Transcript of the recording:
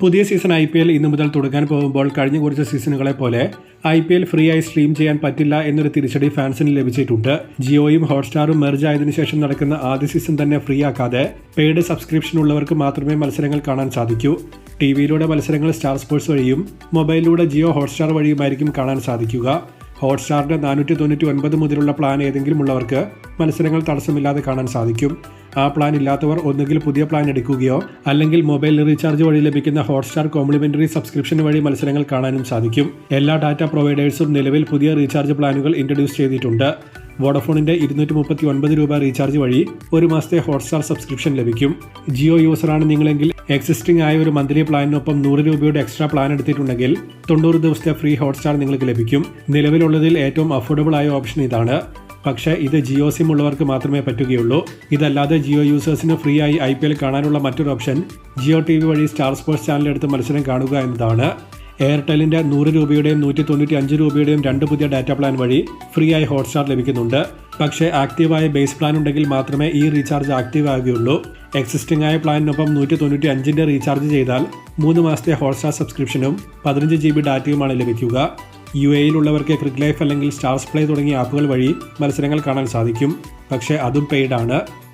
പുതിയ season I P L ഇന്നു മുതൽ തുടങ്ങാൻ പോകുമ്പോൾ കഴിഞ്ഞ കുറച്ച് സീസണുകളെ പോലെ ഐ പി എൽ ഫ്രീ ആയി സ്ട്രീം ചെയ്യാൻ പറ്റില്ല എന്നൊരു തിരിച്ചടി ഫാൻസിന് ലഭിച്ചിട്ടുണ്ട്. ജിയോയും ഹോട്ട്സ്റ്റാറും മെർജ് ആയതിനു ശേഷം നടക്കുന്ന ആദ്യ സീസൺ തന്നെ ഫ്രീ ആക്കാതെ പെയ്ഡ് സബ്സ്ക്രിപ്ഷൻ ഉള്ളവർക്ക് മാത്രമേ മത്സരങ്ങൾ കാണാൻ സാധിക്കൂ. ടി വിയിലൂടെ മത്സരങ്ങൾ സ്റ്റാർ സ്പോർട്സ് വഴിയും മൊബൈലിലൂടെ ജിയോ ഹോട്ട്സ്റ്റാർ വഴിയുമായിരിക്കും കാണാൻ സാധിക്കുക. ഹോട്ട്സ്റ്റാറിന്റെ നാനൂറ്റി തൊണ്ണൂറ്റി ഒൻപത് മുതലുള്ള പ്ലാൻ ഏതെങ്കിലും ഉള്ളവർക്ക് മത്സരങ്ങൾ തടസ്സമില്ലാതെ കാണാൻ സാധിക്കും. ആ പ്ലാൻ ഇല്ലാത്തവർ ഒന്നുകിൽ പുതിയ പ്ലാൻ എടുക്കുകയോ അല്ലെങ്കിൽ മൊബൈൽ റീചാർജ് വഴി ലഭിക്കുന്ന ഹോട്ട്സ്റ്റാർ കോംപ്ലിമെന്ററി സബ്സ്ക്രിപ്ഷൻ വഴി മത്സരങ്ങൾ കാണാനും സാധിക്കും. എല്ലാ ഡാറ്റ പ്രൊവൈഡേഴ്സും നിലവിൽ പുതിയ റീചാർജ് പ്ലാനുകൾ ഇൻട്രൊഡ്യൂസ് ചെയ്തിട്ടുണ്ട്. വോഡഫോണിന്റെ ഇരുന്നൂറ്റി മുപ്പത്തി ഒൻപത് രൂപ റീചാർജ് വഴി ഒരു മാസത്തെ ഹോട്ട്സ്റ്റാർ സബ്സ്ക്രിപ്ഷൻ ലഭിക്കും. ജിയോ യൂസറാണ് നിങ്ങളെങ്കിൽ എക്സിസ്റ്റിംഗ് ആയ ഒരു മന്ത്ലി പ്ലാനിനൊപ്പം നൂറ് രൂപയുടെ എക്സ്ട്രാ പ്ലാൻ എടുത്തിട്ടുണ്ടെങ്കിൽ തൊണ്ണൂറ് ദിവസത്തെ ഫ്രീ ഹോട്ട്സ്റ്റാർ നിങ്ങൾക്ക് ലഭിക്കും. നിലവിലുള്ളതിൽ ഏറ്റവും അഫോർഡബിൾ ആയ ഓപ്ഷൻ ഇതാണ്. പക്ഷേ ഇത് ജിയോ സിം ഉള്ളവർക്ക് മാത്രമേ പറ്റുകയുള്ളൂ. ഇതല്ലാതെ ജിയോ യൂസേഴ്സിന് ഫ്രീ ആയി ഐ കാണാനുള്ള മറ്റൊരു ഓപ്ഷൻ ജിയോ ടി വഴി സ്റ്റാർ സ്പോർട്സ് ചാനലെടുത്ത് മത്സരം കാണുക എന്നതാണ്. എയർടെലിന്റെ നൂറ് രൂപയുടെയും നൂറ്റി തൊണ്ണൂറ്റി അഞ്ച് രൂപയുടെയും രണ്ട് പുതിയ ഡാറ്റ പ്ലാൻ വഴി ഫ്രീ ആയി ഹോട്ട്സ്റ്റാർ ലഭിക്കുന്നുണ്ട്. പക്ഷേ ആക്റ്റീവായ ബേസ് പ്ലാൻ ഉണ്ടെങ്കിൽ മാത്രമേ ഈ റീചാർജ് ആക്റ്റീവ് ആകുകയുള്ളൂ. എക്സിസ്റ്റിംഗ് ആയ പ്ലാനിനൊപ്പം നൂറ്റി തൊണ്ണൂറ്റി അഞ്ചിന്റെ റീചാർജ് ചെയ്താൽ മൂന്ന് മാസത്തെ ഹോട്ട്സ്റ്റാർ സബ്സ്ക്രിപ്ഷനും പതിനഞ്ച് ജി ബി ഡാറ്റയുമാണ് ലഭിക്കുക. യു എയിലുള്ളവർക്ക് ക്രിക്ക് ലൈഫ് അല്ലെങ്കിൽ സ്റ്റാർസ് പ്ലേ തുടങ്ങിയ ആപ്പുകൾ വഴി മത്സരങ്ങൾ കാണാൻ സാധിക്കും. പക്ഷേ അതും പെയ്ഡാണ്